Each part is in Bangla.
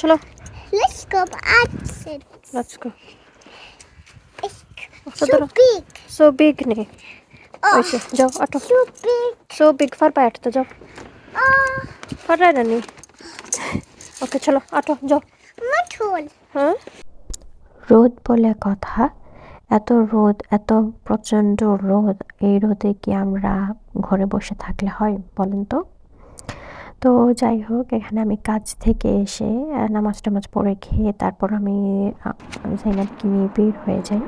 চলো। Let's go outside. Let's go It's So so big. So big নে Oh, ওইসে যাও অটো so big. সো বিগ ফর ব্যাট তো যাও। Oh, ফর রানি ওকে চলো অটো যাও. হ্যাঁ? রোদ বলে কথা। এত রোদ এত প্রচণ্ড রোদ। এই রোদে কি আমরা ঘরে বসে থাকলে হয় বলেন তো? তো যাই হোক, এখানে আমি কাজ থেকে এসে নামাজ টামাজ পড়ে খেয়ে তারপর আমি জাইনাবকে নিয়ে বের হয়ে যাই।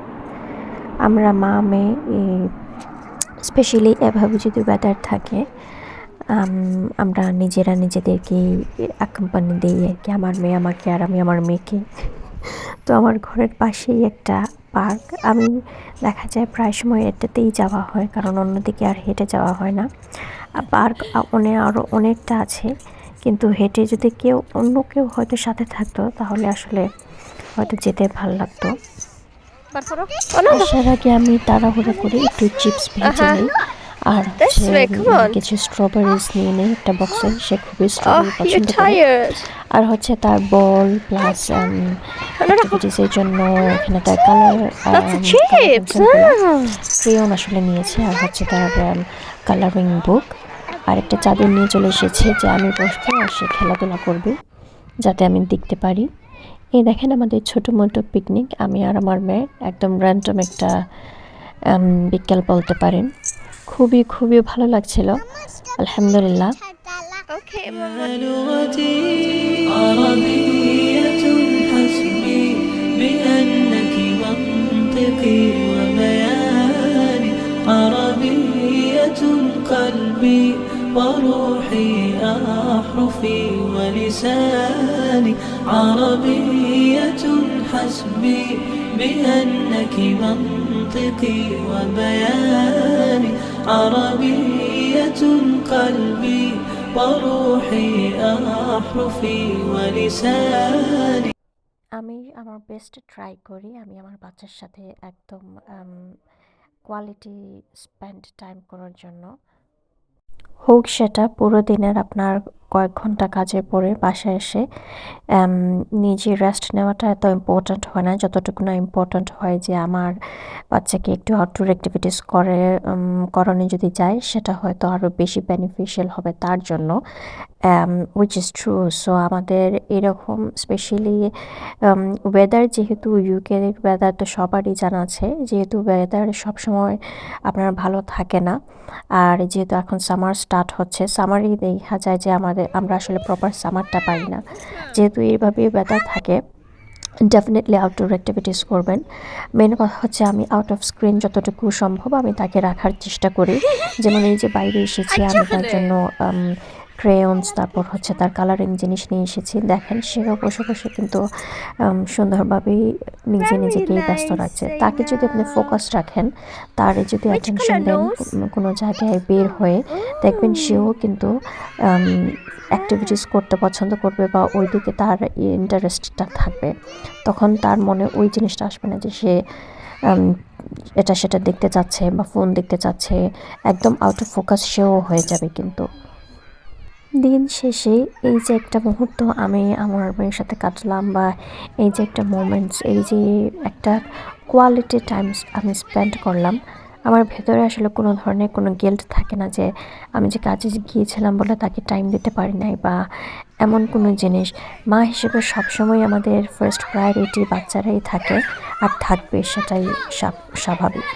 আমরা মা, মেয়ে স্পেশালি এভাবে যদি ওয়েদার থাকে আমরা নিজেরা নিজেদেরকে কোম্পানি দিই আর কি, আমার মেয়ে আমাকে আর আমি আমার মেয়েকে। তো আমার ঘরের পাশেই একটা পার্ক আমি দেখা যায় প্রায় সময় এটাতেই যাওয়া হয়, কারণ অন্যদিকে আর হেঁটে যাওয়া হয় না। পার্ক অনেক আরও অনেকটা আছে। কিন্তু হেঁটে যদি কেউ অন্য কেউ হয়তো সাথে থাকতো তাহলে আসলে হয়তো যেতে ভালো লাগতো। আসার আগে আমি তাড়াহুড়ো করে একটু চিপস ভেজে নিই। আর. কিছু স্ট্রবেরিজ নিয়ে নিই একটা বক্সে সে খুবই Oh, স্ট্রবেরি পছন্দ করে আর হচ্ছে তার বল প্লাস অ্যাক্টিভিটিসের জন্য এখানে তার কালার chips. Ah. ক্রেয়ন আসলে নিয়েছে আর হচ্ছে তার কালারিং বুক আর একটা চাদর নিয়ে চলে এসেছে যে আমি বসবো আর সে খেলাধুলা করবে যাতে আমি দেখতে পারি এই দেখেন আমাদের ছোটো মোটো পিকনিক আমি আর আমার মেয়ে একদম র্যান্ডম একটা উম, বিকেল বলতে পারেন খুবই খুবই ভালো লাগছিল আলহামদুলিল্লাহ Okay, يا لغتي عربية حسبي بأنك منطقي وبياني عربية قلبي وروحي أحرفي ولساني عربية حسبي بأنك منطقي وبياني عربية قلبي وروحي أحرفي ولساني আমি আমার বেস্ট ট্রাই করি আমি আমার বাচ্চার সাথে একদম কোয়ালিটি স্পেন্ড টাইম করার জন্য হোক সেটা পুরো দিনের আপনার কয়েক ঘণ্টা কাজের পরে বাসায় এসে নিজে রেস্ট নেওয়াটা এত ইম্পর্ট্যান্ট হয় না। যতটুকু না ইম্পর্ট্যান্ট হয় যে আমার বাচ্চাকে একটু আউটডোর অ্যাক্টিভিটিস করে করানো যদি যায়, সেটা হয়তো আরও বেশি বেনিফিশিয়াল হবে তার জন্য উইচ ইজ ট্রু সো আমাদের এরকম স্পেশালি ওয়েদার যেহেতু ইউকের ওয়েদার তো সবারই জানা আছে, যেহেতু ওয়েদার সবসময় আপনার ভালো থাকে না। আর যেহেতু এখন সামার স্টার্ট হচ্ছে সামারই দেখা যায় যে আমাদের আমরা আসলে প্রপার সামারটা পাই না। যেহেতু এইভাবে ব্যথা থাকে ডেফিনেটলি আউটডোর অ্যাক্টিভিটিস করবেন। মেন কথা হচ্ছে আমি আউট অফ স্ক্রিন যতটুকু সম্ভব আমি তাকে রাখার চেষ্টা করি। যেমন এই যে বাইরে এসেছি আমি তার জন্য ক্রেয়ন্স তারপর হচ্ছে তার কালারিং জিনিস নিয়ে এসেছি। দেখেন সেও বসে বসে কিন্তু সুন্দরভাবেই নিজে নিজেকেই ব্যস্ত রাখছে। তাকে যদি আপনি ফোকাস রাখেন তার যদি অ্যাটেনশন দেন কোনো- কোনো জায়গায় বের হয়ে দেখবেন সেও কিন্তু অ্যাক্টিভিটিস করতে পছন্দ করবে বা ওই দিকে তার ইন্টারেস্টটা থাকবে। তখন তার মনে ওই জিনিসটা আসবে না যে সে এটা সেটা দেখতে চাচ্ছে বা ফোন দেখতে চাচ্ছে। একদম আউট অফ ফোকাস সেও হয়ে যাবে কিন্তু। দিন শেষে এই যে একটা মুহূর্ত আমি আমার মেয়ের সাথে কাটলাম বা এই যে একটা মোমেন্টস এই যে একটা কোয়ালিটি টাইম আমি স্পেন্ড করলাম, আমার ভেতরে আসলে কোনো ধরনের কোনো গিল্ট থাকে না যে আমি যে কাজে গিয়েছিলাম বলে তাকে টাইম দিতে পারি নাই বা এমন কোনো জিনিস। মা হিসেবে সবসময় আমাদের ফার্স্ট প্রায়োরিটি বাচ্চারাই থাকে আর থাকবে সেটাই স্বাভাবিক।